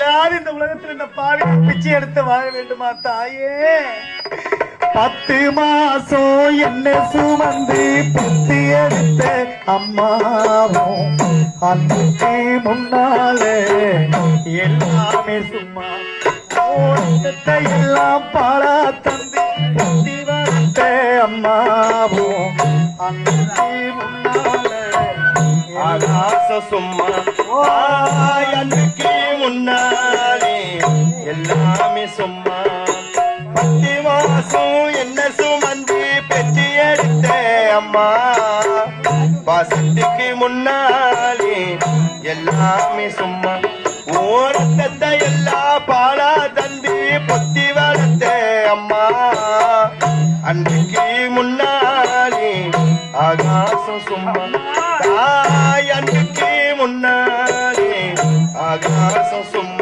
இல்லாத இந்த உலகத்தில் இந்த பாவி பிச்சை எடுத்து வாழ வேண்டுமா தாயே? பத்து மாசம் என்ன சுமந்து பத்து எடுத்த அம்மாவும் அன்னைக்கு முன்னாலே எல்லாமே சும்மா எல்லாம் பாழா தந்து கட்டி வளர்த்த அம்மாவும் அன்னைக்கு முன்னாலே சும்மா. எல்லாமே சும்மா. பத்து மாசம் என்ன சுமந்து பெற்று எடுத்த அம்மா. பாசத்துக்கு முன்னாலே எல்லாமே சும்மா. ஓரத்தை எல்லா பாலா தந்து பொத்தி வளர்த்த அம்மா. அன்றைக்கு முன்னாலே ஆகாசம் சும்மா. தாய் அன்றைக்கு முன்னாலே ஆகாசம் சும்மா.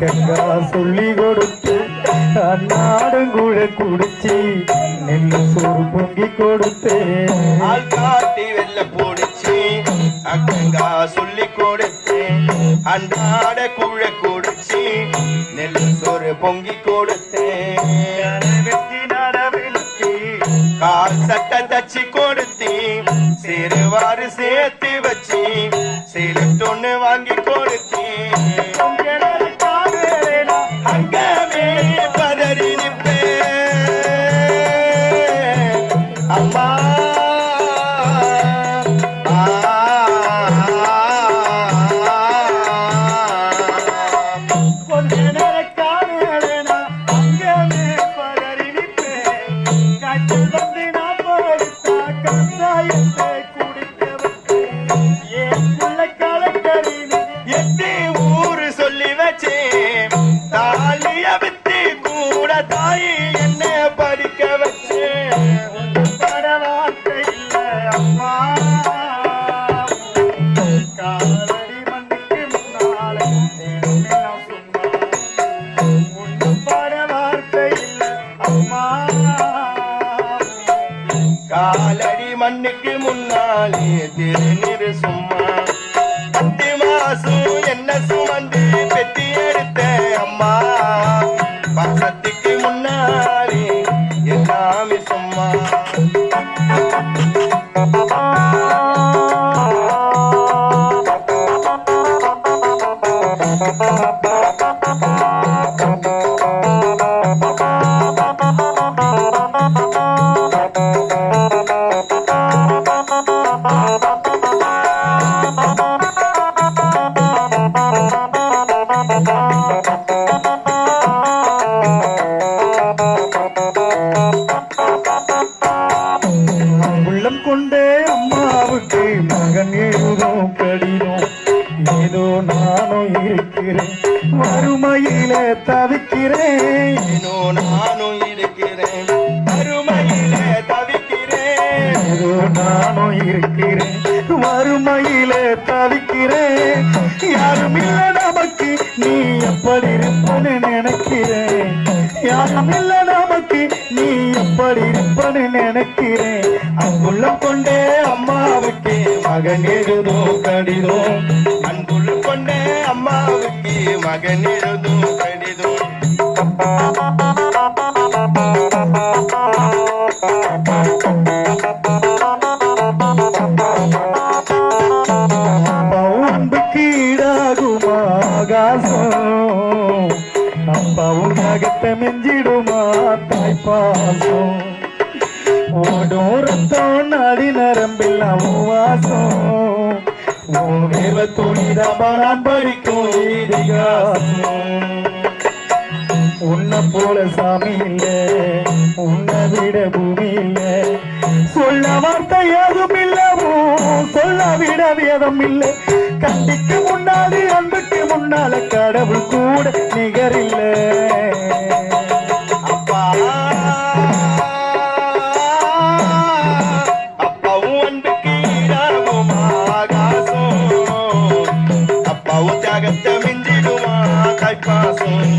ஆக்கங்கா சொல்லி கொடுத்து அன்னாடும் கூட குடிச்சி நெல்லு சோறு பொங்கி கொடுத்து. ஆள் காட்டி வெள்ள போடுச்சு அக்கங்கா சொல்லி கொடுத்தேன் அன்றாட கூழ குடிச்சு நெல் சோறு பொங்கி கொடுத்தேன் நடவிலுத்தி கால் சட்டை தச்சு கொடுத்தி சிறுவாறு சேர்த்து வச்சு சீலட்டொன்னு வாங்கி கொடுத்தி. காலடி மண்ணுக்கு முன்னாலே திருநீர் சும்மா பத்து மாசம் என்ன சுமந்து கொண்டே அம்மாவுக்கு மகன் எழுதும் கடிதம். ஏதோ நானும் இருக்கிறேன். வறுமையில தவிக்கிறேன். ஏனோ நானும் இருக்கிறேன். அருமையில தவிக்கிறேன். ஏதோ நானும் இருக்கிறேன். வறுமையில தவிக்கிறேன். யாரும் இல்ல நமக்கு நீ எப்படி இருப்பன்னு நினைக்கிறேன். யாரும் இல்ல நமக்கு நீ எப்படி இருப்பன்னு நினைக்கிறேன். மகன் எழுதும் கடிதம். அன்புள் கொண்ட அம்மாவுக்கு மகன் எழுதும் கடிதம். அன்புக்கு ஈடாகுமா ஆகாசம். அப்பாவும் தாய்ப்பாசம் ஓடும் ரத்தம் நாடி நரம்பெல்லாம் வாசம் உன் வேர்வ நான் படிக்கும் இதிகாசம். உன்னை போல சாமி இல்ல உன்னை விட பூமி இல்ல. சொல்ல வார்த்தை ஏதும் இல்லவோ சொல்ல விட வேதம் இல்ல. கண்டிக்கு முன்னாடி அன்புக்கு முன்னால கடவுள் கூட நிகரில்லை. தியாகத்தை மிஞ்சிடுமா கைப்பாசம்?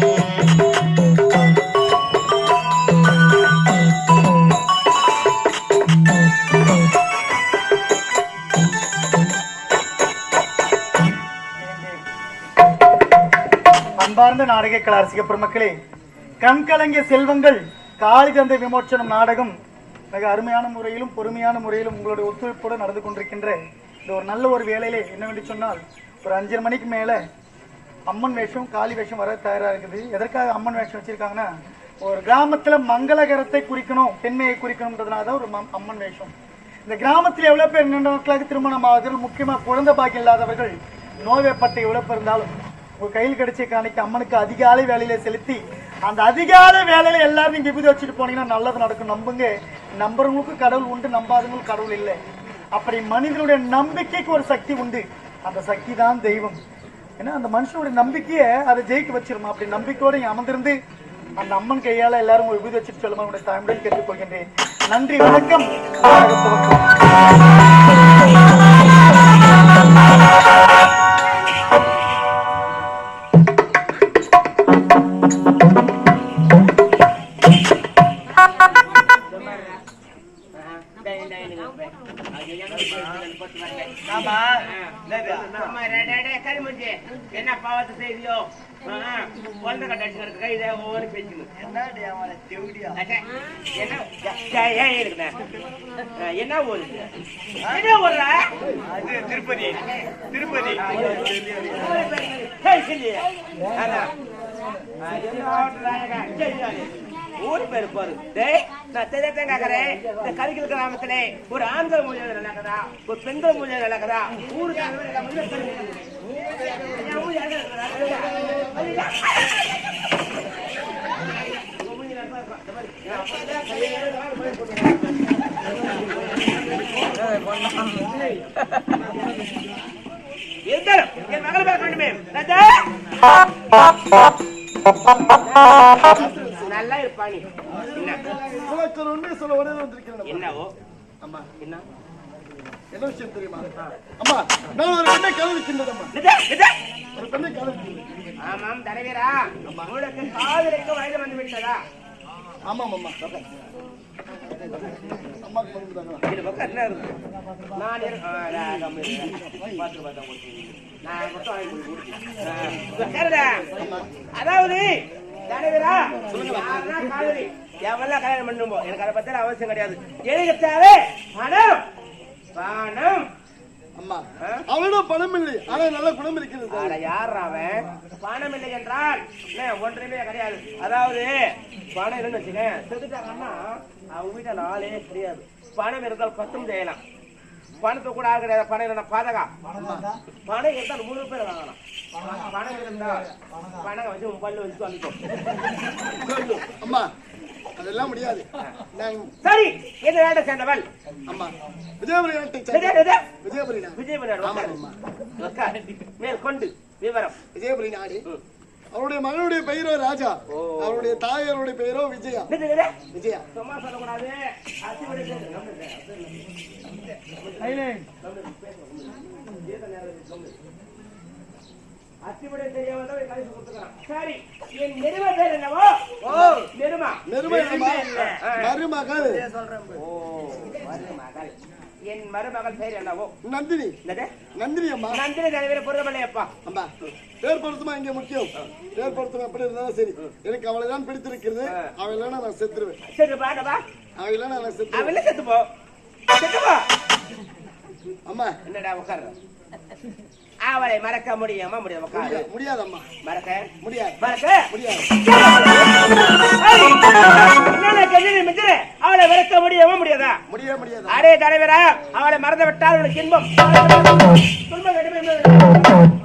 அன்பார்ந்த நாடக கலாரசிக பெருமக்களே கண்கலங்கிய செல்வங்கள் காளி விமோச்சனம் நாடகம் மிக அருமையான முறையிலும் பொறுமையான முறையிலும் உங்களுடைய ஒத்துழைப்போடு நடந்து கொண்டிருக்கின்ற இந்த ஒரு நல்ல ஒரு வேலையிலே என்னவென்று சொன்னால் ஒரு அஞ்சரை மணிக்கு மேலே அம்மன் வேஷம் காளி வேஷம் வர தயாராக இருக்குது. எதற்காக அம்மன் வேஷம் வச்சிருக்காங்கன்னா ஒரு கிராமத்துல மங்களகரத்தை குறிக்கணும் பெண்மையை குறிக்கணும்ன்றதுனாலதான் ஒரு அம்மன் வேஷம். இந்த கிராமத்தில் எவ்வளவு பேர் நீண்ட நாட்களாக திருமணம் ஆகுதல் முக்கியமா குழந்தை பாக்கியம் இல்லாதவர்கள் நோய்வாய்ப்பட்ட எவ்வளவு பேர் இருந்தாலும் உங்க கையில் கிடைச்ச காணிக்கு அம்மனுக்கு அதிகாலை வேலையில செலுத்தி அந்த அதிகாலை வேலையில எல்லாரும் நீங்க வச்சுட்டு போனீங்கன்னா நல்லது நடக்கும். நம்புங்க. நம்புறவங்களுக்கு கடவுள் உண்டு நம்பாதவங்களுக்கு கடவுள் இல்லை. அப்படி மனிதனுடைய நம்பிக்கைக்கு ஒரு சக்தி உண்டு. அந்த சக்தி தான் தெய்வம். ஏன்னா அந்த மனுஷனுடைய நம்பிக்கையை அதை ஜெயிக்க வச்சிருமா? அப்படி நம்பிக்கையோட இங்க அமர்ந்திருந்து அந்த அம்மன் கையால எல்லாரும் ஒரு விபூதி வச்சுட்டு சொல்லுமா? உங்களுடைய தாய்முடன் கேட்டுக்கொள்கின்றேன். நன்றி வணக்கம். Thank you. என்ன ஊர் என்ன ஊரு திருப்பதி திருப்பதி ஊர் பேர் பாரு டேய் நான் கேக்குறேன் இந்த கலிக்கல் கிராமத்துல ஒரு ஆண்கள் மூலியம் நடக்குதா ஒரு பெண்கள் மூலியம் நடக்குதா ஊருக்கு அந்த மாதிரி நம்ம ஊர்ல தெரியாது. என் ஊர் யாரு இருந்தாலும் என் மகளை பார்க்க வேண்டுமே ராஜா நல்லா இருப்பா நீ என்ன உனக்கு ஒரு உண்மை சொல்ல உடனே வந்திருக்கிறேன் என்னவோ? அம்மா. என்ன? என்ன விஷயம் தெரியுமா? அம்மா நான் ஒரு பெண்ணை காதலிக்கின்றது அம்மா. நிஜா, நிஜா. ஒரு பெண்ணை காதலிக்கின்றேன் ஆமாம் தலைவரா. உங்களுக்கு காதலிக்க வயது வந்து விட்டதா ஆமாம் அம்மா அம்மாக்கு பண்ணுறாங்களா இது பக்கம் என்ன இருக்கு? நான் இரு- ஆ, நான் கம்மி இரு. பார்த்து பார்த்தா கொடுத்தீங்க. நான் மட்டும் வாங்கி கொடுத்து ஆ, சரிடா. அதாவது எவெல்லாம் கல்யாணம் பண்ணுமோ எனக்கு அதை பத்தி அவசியம் கிடையாது. எனக்கு தேவை பணம். பணம். அவளிடம் பணம் இல்லை. ஆனால் நல்ல குணம் இருக்கிறது. ஆனா யார் அவன்? பணம் இல்லை என்றால் ஒன்றுமே கிடையாது. அதாவது பணம் இல்லைன்னு வச்சுக்க செத்துட்டாங்கன்னா அவங்க வீட்டுல ஆளே கிடையாது. பணம் இருந்தால் பத்தும் செய்யலாம். பணத்தை கூட ஆள் கிடையாது. பணம் இல்லைன்னா பாதகா. பணம் இருந்தால் மூணு பேர் வாங்கலாம். பணம் இருந்தா பணம் வச்சு பல்லு வச்சு வந்துட்டோம் அம்மா அதெல்லாம் முடியாது. நான் சரி எது வேண்ட சேர்ந்தவள்? அம்மா விஜயபுரி நாட்டை. விஜயபுரி நாடு. விஜய் பண்ணாரு, உட்காரு. ஆமாம், உட்காரு. மேல் கொண்டு விவரம். விஜயபுரி நாடு. அவருடைய மகனுடைய பெயரோ ராஜா. அவருடைய தாயாருடைய பெயரோ விஜயா. விஜய், சும்மா சொல்லக்கூடாது. பேசு. அத்திபடி தெரியாம தான் கழிச்சு கொடுத்துக்கிறான் சரி என் நெரும பேர் என்னவோ? ஓ. நெருமா நெருமை. மருமகள். ஓ. மருமகள். என் மருமகள் பேர் என்னவோ? நந்தினி. நந்தினி அம்மா. நந்தினி தலைவர் பொருத்தமல்லையப்பா. அம்மா பேர் பொருத்தமா இங்க முக்கியம்? பேர் பொருத்தம் எப்படி இருந்தாலும் சரி. எனக்கு அவளை தான் பிடித்திருக்கிறது. அவள் இல்லைன்னா நான் செத்துருவேன். சரி பாடவா அவள் இல்லைன்னா நான் அவள அம்மா. என்னடா உட்காரு அவளை மறக்க முடியுமா. முடியாது முடியாதம்மா. மறக்க? முடியாது. மறக்க? முடியாது? அவளை மறக்க முடியுமா? முடியாதா? முடியவே முடியாது. அரே தலைவரா அவளை மறந்து விட்டால் உனக்கு இன்பம். துன்பம்